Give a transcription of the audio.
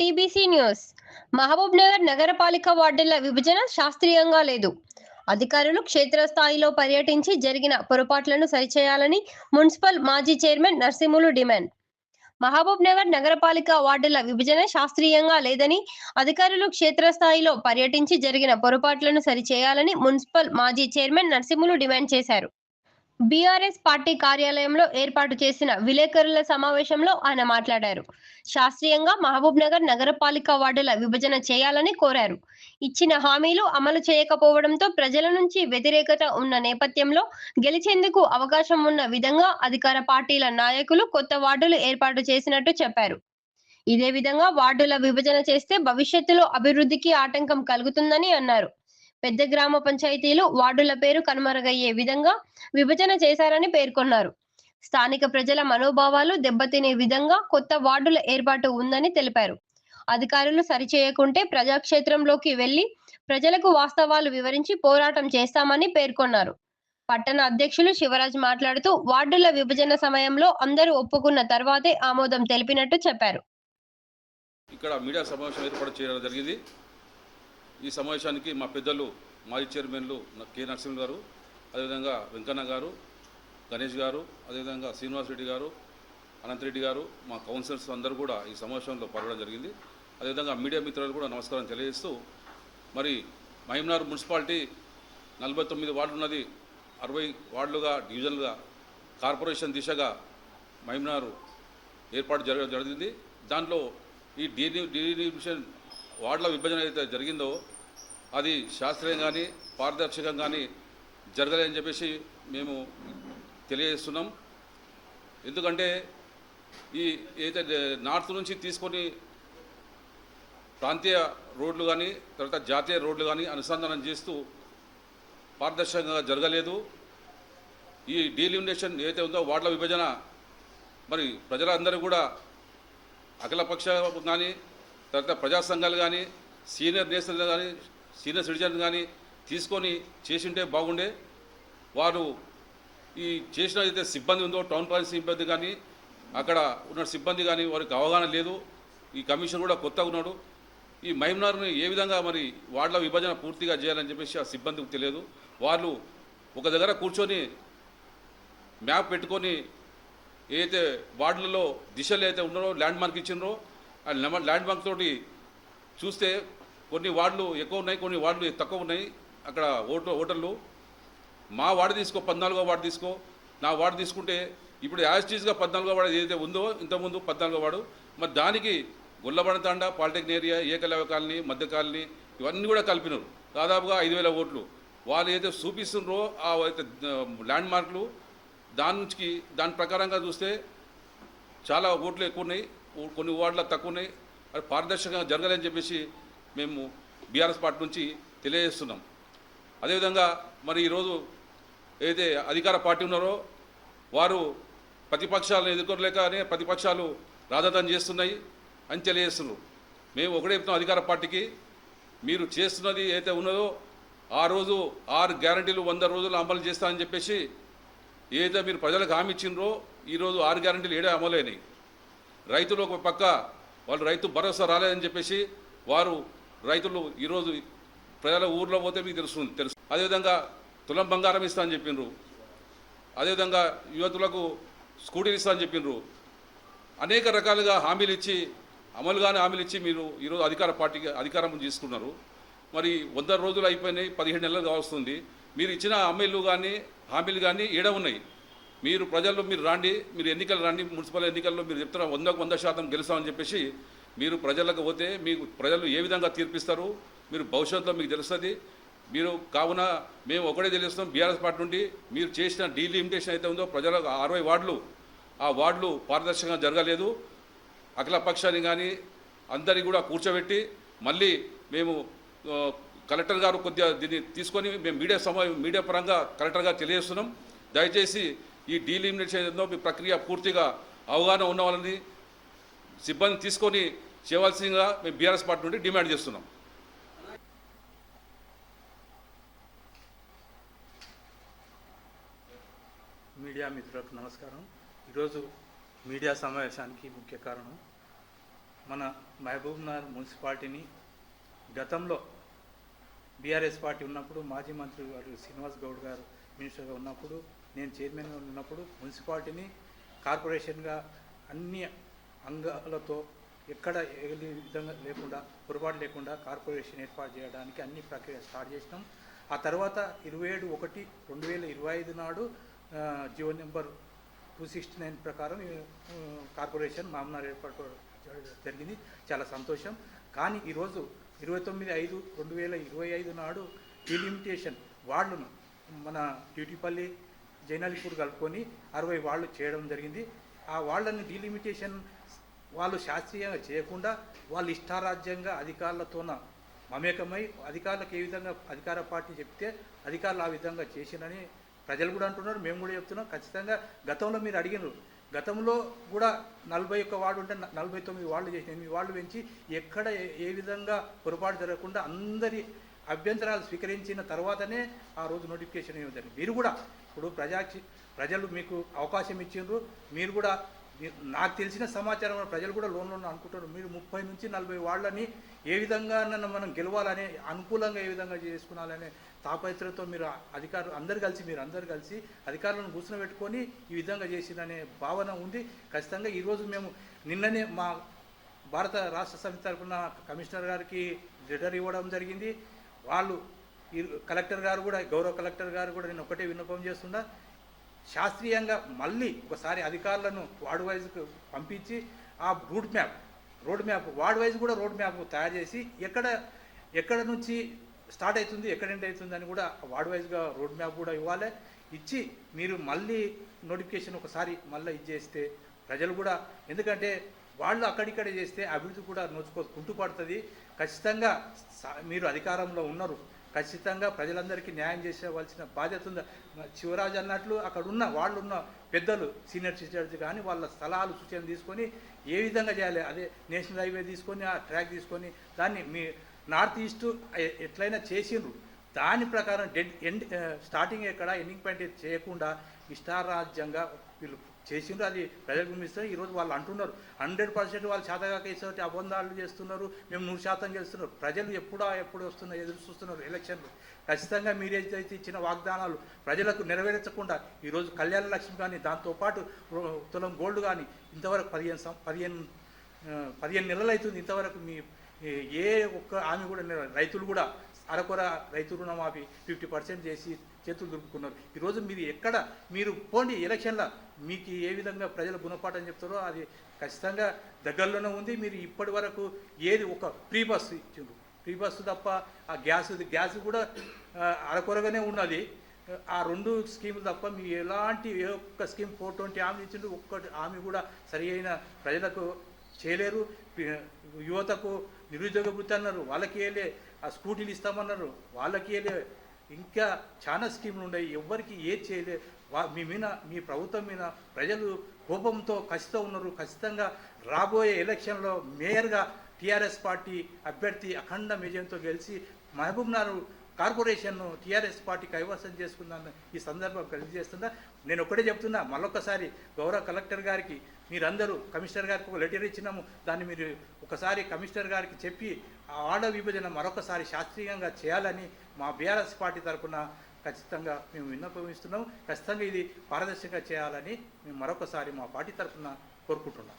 TBC news. Mahabub Nagar నగరపాలిక వార్డుల విభజన శాస్త్రీయంగా లేదు. అధికారులు క్షేత్రస్థాయిలో పర్యటించి జరిగిన పొరపాట్లను సరిచేయాలని మున్సిపల్ మాజీ చైర్మన్ నర్సింహులు డిమాండ్. మహబూబ్ నగర్ నగరపాలిక వార్డుల విభజన శాస్త్రీయంగా లేదని అధికారులు క్షేత్రస్థాయిలో పర్యటించి జరిగిన పొరపాట్లను సరిచేయాలని మున్సిపల్ మాజీ చైర్మన్ నర్సింహులు డిమాండ్ చేశారు. బీఆర్ఎస్ పార్టీ కార్యాలయంలో ఏర్పాటు చేసిన విలేకరుల సమావేశంలో ఆయన మాట్లాడారు. శాస్త్రీయంగా మహబూబ్ నగర్ నగరపాలిక వార్డుల విభజన చేయాలని కోరారు. ఇచ్చిన హామీలు అమలు చేయకపోవడంతో ప్రజల నుంచి వ్యతిరేకత ఉన్న నేపథ్యంలో గెలిచేందుకు అవకాశం ఉన్న విధంగా అధికార పార్టీల నాయకులు కొత్త వార్డులు ఏర్పాటు చేసినట్టు చెప్పారు. ఇదే విధంగా వార్డుల విభజన చేస్తే భవిష్యత్తులో అభివృద్ధికి ఆటంకం కలుగుతుందని అన్నారు. పెద్ద గ్రామ పంచాయతీలు వార్డుల పేరు కనుమరుగయ్యే విధంగా విభజన చేశారని పేర్కొన్నారు. స్థానిక ప్రజల మనోభావాలు దెబ్బతినే విధంగా కొత్త వార్డుల ఏర్పాటు ఉందని తెలిపారు. అధికారులు సరిచేయకుంటే ప్రజాక్షేత్రంలోకి వెళ్ళి ప్రజలకు వాస్తవాలు వివరించి పోరాటం చేస్తామని పేర్కొన్నారు. పట్టణ అధ్యక్షులు శివరాజ్ మాట్లాడుతూ వార్డుల విభజన సమయంలో అందరూ ఒప్పుకున్న తర్వాతే ఆమోదం తెలిపినట్టు చెప్పారు. ఇక్కడ మీడియా సమావేశం ఏర్పాటు చేయడం జరిగింది. ఈ సమావేశానికి మా పెద్దలు మాజీ చైర్మన్లు కె నరసింహ గారు అదేవిధంగా వెంకన్న గారు గణేష్ గారు అదేవిధంగా శ్రీనివాస్ రెడ్డి గారు అనంతరెడ్డి గారు మా కౌన్సిలర్స్ అందరూ కూడా ఈ సమావేశంలో పాల్గొనడం జరిగింది. అదేవిధంగా మీడియా మిత్రులు కూడా నమస్కారం తెలియజేస్తూ మరి మహిమనార్ మున్సిపాలిటీ నలభై తొమ్మిది వార్డులు ఉన్నది అరవై వార్డులుగా డివిజన్లుగా కార్పొరేషన్ దిశగా మహిమనారు ఏర్పాటు జరగడం జరిగింది. దాంట్లో ఈ డీని డీలిమిషన్ వార్డుల విభజన అయితే జరిగిందో అది శాస్త్రీయం కానీ పారదర్శకం కానీ జరగలేదని చెప్పేసి మేము తెలియజేస్తున్నాం. ఎందుకంటే ఈ ఏదైతే నార్త్ నుంచి తీసుకొని ప్రాంతీయ రోడ్లు కానీ తర్వాత జాతీయ రోడ్లు కానీ అనుసంధానం చేస్తూ పారదర్శకంగా జరగలేదు. ఈ డీలిమినేషన్ ఏదైతే ఉందో వార్డుల విభజన మరి ప్రజలందరూ కూడా అఖిలపక్ష కానీ తర్వాత ప్రజా సంఘాలు కానీ సీనియర్ నేషనల్ కానీ సీనియర్ సిటిజన్ కానీ తీసుకొని చేసింటే బాగుండే. వారు ఈ చేసిన అయితే సిబ్బంది ఉందో టౌన్ ప్లానింగ్ సిబ్బంది కానీ అక్కడ ఉన్న సిబ్బంది కానీ వారికి అవగాహన లేదు. ఈ కమిషన్ కూడా కొత్తగా ఉన్నాడు. ఈ మహిమనార్ని ఏ విధంగా మరి వార్డుల విభజన పూర్తిగా చేయాలని చెప్పేసి ఆ సిబ్బందికి తెలియదు. వాళ్ళు ఒక దగ్గర కూర్చొని మ్యాప్ పెట్టుకొని ఏదైతే వార్డులలో దిశలు అయితే ఉన్నారో ల్యాండ్ మార్క్ ఇచ్చినారో ఆ ల్యాండ్ బ్యాంక్ తోటి చూస్తే కొన్ని వార్డులు ఎక్కువ ఉన్నాయి కొన్ని వార్డులు తక్కువ ఉన్నాయి. అక్కడ ఓటర్ ఓటర్లు మా వార్డు తీసుకో పద్నాలుగో వార్డు తీసుకో. నా వార్డు తీసుకుంటే ఇప్పుడు యాజిటీస్గా పద్నాలుగో వార్డు ఏదైతే ఉందో ఇంతకుముందు పద్నాలుగో వార్డు. మరి దానికి గుల్లబడతాండ పాలిటెక్నిక్ ఏరియా ఏకలవ్య కాలనీ మధ్య కాలనీ ఇవన్నీ కూడా కలిపినారు. దాదాపుగా ఐదు వేల ఓట్లు. వాళ్ళు ఏదైతే చూపిస్తున్నారో ఆ అయితే ల్యాండ్ మార్కులు దాని నుంచి దాని ప్రకారంగా చూస్తే చాలా ఓట్లు ఎక్కువ ఉన్నాయి. కొన్ని వార్డుల తక్కువ ఉన్నాయి అది పారదర్శకంగా జరగలేని చెప్పేసి మేము బీఆర్ఎస్ పార్టీ నుంచి తెలియజేస్తున్నాం. అదేవిధంగా మరి ఈరోజు ఏదైతే అధికార పార్టీ ఉన్నారో వారు ప్రతిపక్షాలను ఎదుర్కోలేకనే ప్రతిపక్షాలు రాజధాని చేస్తున్నాయి అని తెలియజేస్తున్నారు. మేము ఒకటే చెప్తున్నాం అధికార పార్టీకి మీరు చేస్తున్నది ఏదైతే ఉన్నదో ఆ రోజు ఆరు గ్యారంటీలు వంద రోజులు అమలు చేస్తామని చెప్పేసి ఏదైతే మీరు ప్రజలకు హామీ ఇచ్చిండ్రో ఈరోజు ఆరు గ్యారంటీలు ఏడే అమలైనాయి. రైతులు ఒక పక్క వాళ్ళు రైతు భరోసా రాలేదని చెప్పేసి వారు రైతులు ఈరోజు ప్రజల ఊర్లో పోతే మీకు తెలుస్తుంది తెలుసు. అదేవిధంగా తులం బంగారం ఇస్తా అని చెప్పిండ్రు అదేవిధంగా యువతులకు స్కూటీలు ఇస్తా అని చెప్పిండ్రు అనేక రకాలుగా హామీలు ఇచ్చి అమలుగానే హామీలు ఇచ్చి మీరు ఈరోజు అధికార పార్టీకి అధికారం తీసుకున్నారు. మరి వంద రోజులు అయిపోయినాయి పదిహేడు నెలలు కావస్తుంది. మీరు ఇచ్చిన హామీలు కానీ హామీలు కానీ ఏడ ఉన్నాయి. మీరు ప్రజల్లో మీరు రాండి మీరు ఎన్నికలు రండి మున్సిపల్ ఎన్నికల్లో మీరు చెప్తున్నారు వందకు వంద శాతం గెలుస్తామని చెప్పేసి మీరు ప్రజలకు పోతే మీకు ప్రజలు ఏ విధంగా తీర్పిస్తారు మీరు భవిష్యత్తులో మీకు తెలుస్తుంది. మీరు కావున మేము ఒకటే తెలుస్తాం బీఆర్ఎస్ పార్టీ నుండి మీరు చేసిన డీలిమిటేషన్ అయితే ఉందో ప్రజలకు అరవై వార్డులు ఆ వార్డులు పారదర్శకంగా జరగలేదు. అఖిల పక్షాన్ని కానీ అందరినీ కూడా కూర్చోబెట్టి మళ్ళీ మేము కలెక్టర్ గారు కొద్దిగా దీన్ని తీసుకొని మేము మీడియా సమా మీడియా పరంగా కలెక్టర్ గారు తెలియజేస్తున్నాం. దయచేసి ఈ డీలిమినేషన్ ప్రక్రియ పూర్తిగా అవగాహన ఉన్న వాళ్ళని సిబ్బంది తీసుకొని చేయవలసిందిగా మేము బీఆర్ఎస్ పార్టీ నుండి డిమాండ్ చేస్తున్నాం. మీడియా మిత్రులకు నమస్కారం. ఈరోజు మీడియా సమావేశానికి ముఖ్య కారణం మన మహబూబ్నగర్ మున్సిపాలిటీని గతంలో బీఆర్ఎస్ పార్టీ ఉన్నప్పుడు మాజీ మంత్రి గారు శ్రీనివాస్ గౌడ్ గారు మినిస్టర్గా ఉన్నప్పుడు నేను చైర్మన్గా ఉన్నప్పుడు మున్సిపాలిటీని కార్పొరేషన్గా అన్ని అంగాలతో ఎక్కడ ఏ విధంగా లేకుండా పొరపాటు లేకుండా కార్పొరేషన్ ఏర్పాటు చేయడానికి అన్ని ప్రక్రియ స్టార్ట్ చేసినాం. ఆ తర్వాత ఇరవై ఏడు ఒకటి రెండు వేల ఇరవై ఐదు నాడు GO number two sixty nine ప్రకారం కార్పొరేషన్ మామనార్ ఏర్పాటు జరిగింది. చాలా సంతోషం. కానీ ఈరోజు ఇరవై తొమ్మిది ఐదు రెండు వేల ఇరవై ఐదు నాడు డిలిమిటేషన్ వార్డును మన డ్యూటీపల్లి జైనలిపూర్ కలుపుకొని అరవై వాళ్ళు చేయడం జరిగింది. ఆ వాళ్ళని డిలిమిటేషన్ వాళ్ళు శాస్త్రీయంగా చేయకుండా వాళ్ళు ఇష్టారాజ్యంగా అధికారులతోన మమేకమై అధికారులకు ఏ విధంగా అధికార పార్టీ చెప్తే అధికారులు ఆ విధంగా చేసినని ప్రజలు కూడా అంటున్నారు మేము కూడా చెప్తున్నాం. ఖచ్చితంగా గతంలో మీరు అడిగినారు. గతంలో కూడా నలభై ఒక్క వార్డు ఉంటే నలభై తొమ్మిది వార్డు చేసిన ఎనిమిది వార్డు పెంచి ఎక్కడ ఏ విధంగా పొరపాటు జరగకుండా అందరి అభ్యంతరాలు స్వీకరించిన తర్వాతనే ఆ రోజు నోటిఫికేషన్ ఇవ్వదండి. మీరు కూడా ఇప్పుడు ప్రజా ప్రజలు మీకు అవకాశం ఇచ్చిండ్రు. మీరు కూడా మీరు- నాకు తెలిసిన సమాచారం ప్రజలు కూడా లోన్లో అనుకుంటారు మీరు ముప్పై నుంచి నలభై వాళ్ళని ఏ విధంగా మనం గెలవాలని అనుకూలంగా ఏ విధంగా చేసుకున్నాలనే తాపత్రతో మీరు అధికారులు అందరు కలిసి మీరు అందరు కలిసి అధికారులను కూర్చుని పెట్టుకొని ఈ విధంగా చేసిందనే భావన ఉంది. ఖచ్చితంగా ఈరోజు మేము నిన్ననే మా భారత రాష్ట్ర సమితి తరఫున కమిషనర్ గారికి లెటర్ ఇవ్వడం జరిగింది. వాళ్ళు ఈ కలెక్టర్ గారు కూడా గౌరవ కలెక్టర్ గారు కూడా నేను ఒకటే విన్నపం చేస్తున్నా. శాస్త్రీయంగా మళ్ళీ ఒకసారి అధికారులను వార్డు వైజ్కి పంపించి ఆ route map road map ward wise కూడా రోడ్ మ్యాప్ తయారు చేసి ఎక్కడ ఎక్కడ నుంచి స్టార్ట్ అవుతుంది ఎక్కడ ఎండ్ అవుతుంది అని కూడా వార్డ్ వైజ్గా రోడ్ మ్యాప్ కూడా ఇవ్వాలి. ఇచ్చి మీరు మళ్ళీ నోటిఫికేషన్ ఒకసారి మళ్ళీ ఇచ్చేస్తే ప్రజలు కూడా ఎందుకంటే వాళ్ళు అక్కడిక్కడ చేస్తే అభివృద్ధి కూడా నోచుకో కుంటుపడుతుంది. ఖచ్చితంగా మీరు అధికారంలో ఉన్నారు. ఖచ్చితంగా ప్రజలందరికీ న్యాయం చేసేవలసిన బాధ్యత ఉంది. శివరాజు అన్నట్లు అక్కడ ఉన్న వాళ్ళు ఉన్న పెద్దలు సీనియర్ సిటిజన్స్ కానీ వాళ్ళ స్థలాలు సూచనలు తీసుకొని ఏ విధంగా చేయాలి? అదే నేషనల్ హైవే తీసుకొని ఆ ట్రాక్ తీసుకొని దాన్ని మీ నార్త్ ఈస్ట్ ఎట్లయినా చేసిండ్రు. దాని ప్రకారం డెడ్ ఎండ్ స్టార్టింగ్ ఎక్కడ? ఎండింగ్ పాయింట్ చేయకుండా ఇష్టారాజ్యంగా వీళ్ళు చేసిండ్రు అది ప్రజలకు పంపిస్తారు ఈరోజు వాళ్ళు అంటున్నారు. హండ్రెడ్ పర్సెంట్ వాళ్ళు శాతగాక ఇస్తే అబంధాలు చేస్తున్నారు మేము నూరు శాతం గెలుస్తున్నారు ప్రజలు ఎప్పుడా ఎప్పుడు వస్తున్నారు ఎదురు చూస్తున్నారు ఎలక్షన్లు. ఖచ్చితంగా మీరు ఏదైతే ఇచ్చిన వాగ్దానాలు ప్రజలకు నెరవేర్చకుండా ఈరోజు కళ్యాణ లక్ష్మి కానీ దాంతోపాటు తులం గోల్డ్ కానీ ఇంతవరకు పదిహేను పదిహేను పదిహేను నెలలు అవుతుంది ఇంతవరకు మీ ఏ- ఒక్క ఆమె కూడా రైతులు కూడా అరకొర రైతు రుణమాఫీ ఫిఫ్టీ పర్సెంట్ చేసి చేతులు దులుపుకున్నారు. ఈరోజు మీరు ఎక్కడ మీరు పోండి ఎలక్షన్లో మీకు ఏ విధంగా ప్రజలు గుణపాఠం చెప్తారో అది ఖచ్చితంగా దగ్గరలోనే ఉంది. మీరు ఇప్పటి వరకు ఏది ఒక ఫ్రీ బస్సు ఇచ్చిండ్రు. ఫ్రీ బస్సు తప్ప ఆ గ్యాస్ గ్యాస్ కూడా అరకొరగానే ఉన్నది. ఆ రెండు స్కీములు తప్ప మీ ఎలాంటి ఏ ఒక్క స్కీమ్ ఫోర్ ట్వంటీ హామీ ఇచ్చిండు ఒక్కటి హామీ కూడా సరి అయిన ప్రజలకు చేయలేరు. యువతకు నిరుద్యోగ వృత్తి అన్నారు. వాళ్ళకి వెళ్ళే ఆ స్కూటీలు ఇస్తామన్నారు. వాళ్ళకి వేయలే ఇంకా చాలా స్కీములు ఉన్నాయి. ఎవ్వరికి ఏది చేయలే. వా మీ మీద మీ ప్రభుత్వం మీద ప్రజలు కోపంతో కసితో ఉన్నారు. ఖచ్చితంగా రాబోయే ఎలక్షన్లో మేయర్గా టీఆర్ఎస్ పార్టీ అభ్యర్థి అఖండ విజయంతో గెలిచి మహబూబ్నగర్ కార్పొరేషన్ను టీఆర్ఎస్ పార్టీ కైవసం చేసుకుందాన్ని ఈ సందర్భం తెలియజేస్తున్నా నేను ఒకటే చెప్తున్నా మళ్ళొకసారి గౌరవ కలెక్టర్ గారికి మీరందరూ కమిషనర్ గారికి ఒక లెటర్ ఇచ్చినాము. దాన్ని మీరు ఒకసారి కమిషనర్ గారికి చెప్పి ఆ ఆర్డర్ విభజన మరొకసారి శాస్త్రీయంగా చేయాలని మా బీఆర్ఎస్ పార్టీ తరఫున ఖచ్చితంగా మేము విన్నపమిస్తున్నాం ఖచ్చితంగా ఇది పారదర్శకంగా చేయాలని మేము మరొకసారి మా పార్టీ తరఫున కోరుకుంటున్నాం.